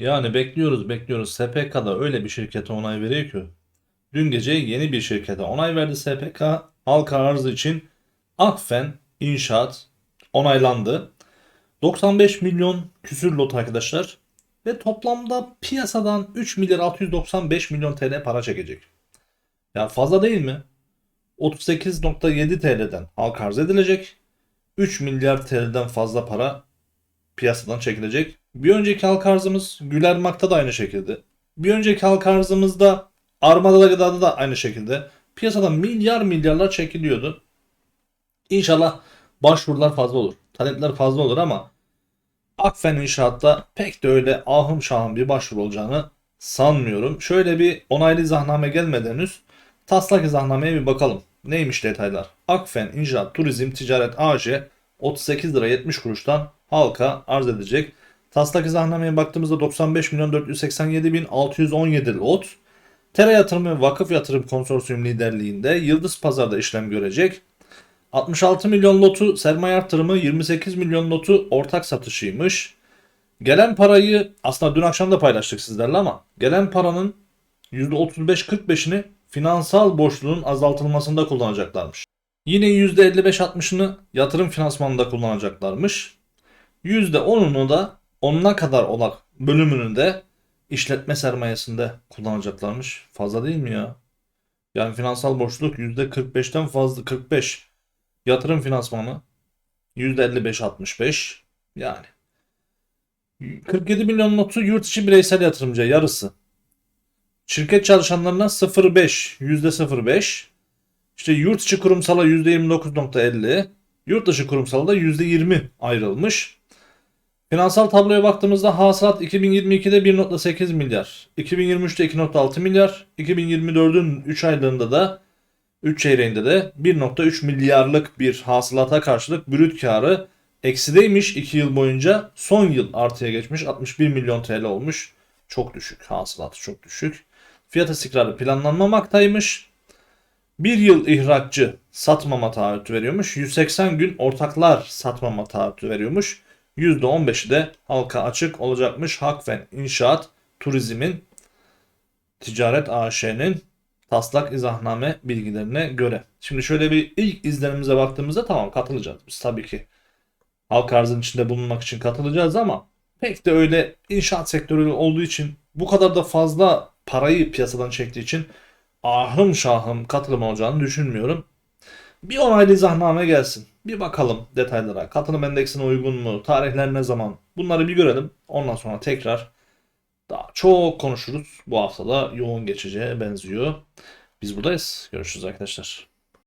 Yani bekliyoruz bekliyoruz. SPK'da öyle bir şirkete onay veriyor ki. Dün gece yeni bir şirkete onay verdi SPK. Halka arz için Akfen İnşaat onaylandı. 95 milyon küsür lot arkadaşlar. Ve toplamda piyasadan 3 milyar 695 milyon TL para çekecek. Ya fazla değil mi? 38.7 TL'den halka arz edilecek. 3 milyar TL'den fazla para piyasadan çekilecek. Bir önceki halka arzımız Güler Mak'ta da aynı şekilde. Bir önceki halka arzımızda Armada'da Gıda'da da aynı şekilde. Piyasadan milyar milyarlar çekiliyordu. İnşallah başvurular fazla olur. Talepler fazla olur ama Akfen İnşaat'ta pek de öyle ahım şahım bir başvuru olacağını sanmıyorum. Şöyle bir onaylı izahname gelmeden henüz taslak izahnameye bir bakalım. Neymiş detaylar? Akfen İnşaat Turizm Ticaret AŞ 38 lira 70 kuruştan halka arz edecek. Taslak izahnameye baktığımızda 95 milyon 487 bin 617 lot. Tera Yatırım ve Vakıf Yatırım Konsorsiyum liderliğinde Yıldız Pazar'da işlem görecek. 66 milyon lotu sermaye artırımı, 28 milyon lotu ortak satışıymış. Gelen parayı aslında dün akşam da paylaştık sizlerle ama gelen paranın %35-45'ini finansal borçluluğun azaltılmasında kullanacaklarmış. Yine %55-60'ını yatırım finansmanında kullanacaklarmış. %10'unu da onuna kadar olan bölümünü de işletme sermayesinde kullanacaklarmış. Fazla değil mi ya? Yani finansal borçluluk %45'ten fazla 45. Yatırım finansmanı %55-65 yani. 47 milyon notu yurt içi bireysel yatırımcıya yarısı. Şirket çalışanlarına 0.5 %0.5 işte yurt içi kurumsala %29.50 yurt dışı kurumsala da %20 ayrılmış. Finansal tabloya baktığımızda hasılat 2022'de 1.8 milyar, 2023'te 2.6 milyar, 2024'ün 3 aylığında da 3 çeyreğinde de 1.3 milyarlık bir hasılata karşılık brüt karı eksideymiş 2 yıl boyunca. Son yıl artıya geçmiş 61 milyon TL olmuş. Çok düşük hasılatı çok düşük. Fiyat istikrarı planlanmamaktaymış. Bir yıl ihraççı satmama taahhütü veriyormuş. 180 gün ortaklar satmama taahhütü veriyormuş. %15'i de halka açık olacakmış. Hakfen İnşaat Turizm'in Ticaret AŞ'nin taslak izahname bilgilerine göre. Şimdi şöyle bir ilk izlenimize baktığımızda tamam katılacağız biz tabii ki. Halk arzın içinde bulunmak için katılacağız ama pek de öyle inşaat sektörü olduğu için bu kadar da fazla parayı piyasadan çektiği için ahım şahım katılım olacağını düşünmüyorum. Bir onaylı izahname gelsin. Bir bakalım detaylara. Katılım endeksine uygun mu? Tarihler ne zaman? Bunları bir görelim. Ondan sonra tekrar daha çok konuşuruz. Bu haftada yoğun geçeceğe benziyor. Biz buradayız. Görüşürüz arkadaşlar.